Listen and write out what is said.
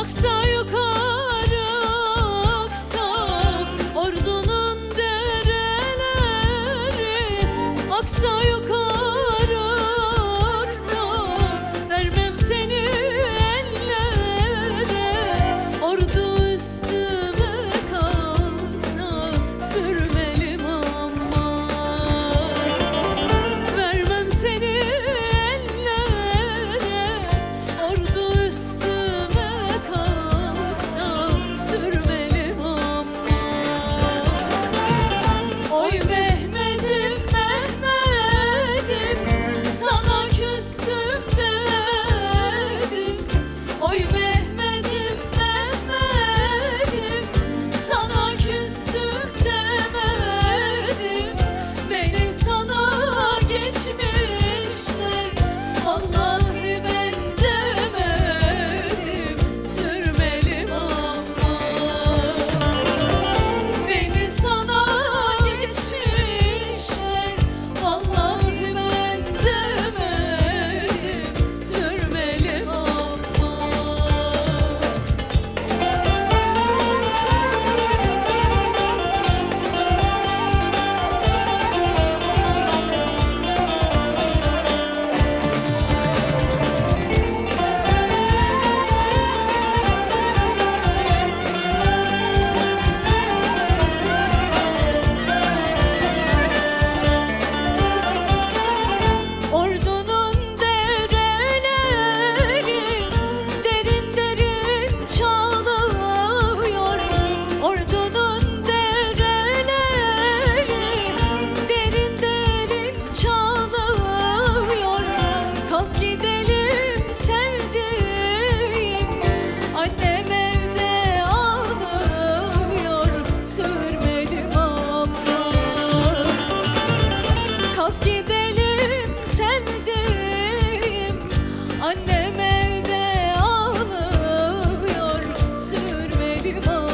Aksa yukarı aksa Ordunun dereleri. Aksa yukarı. you more.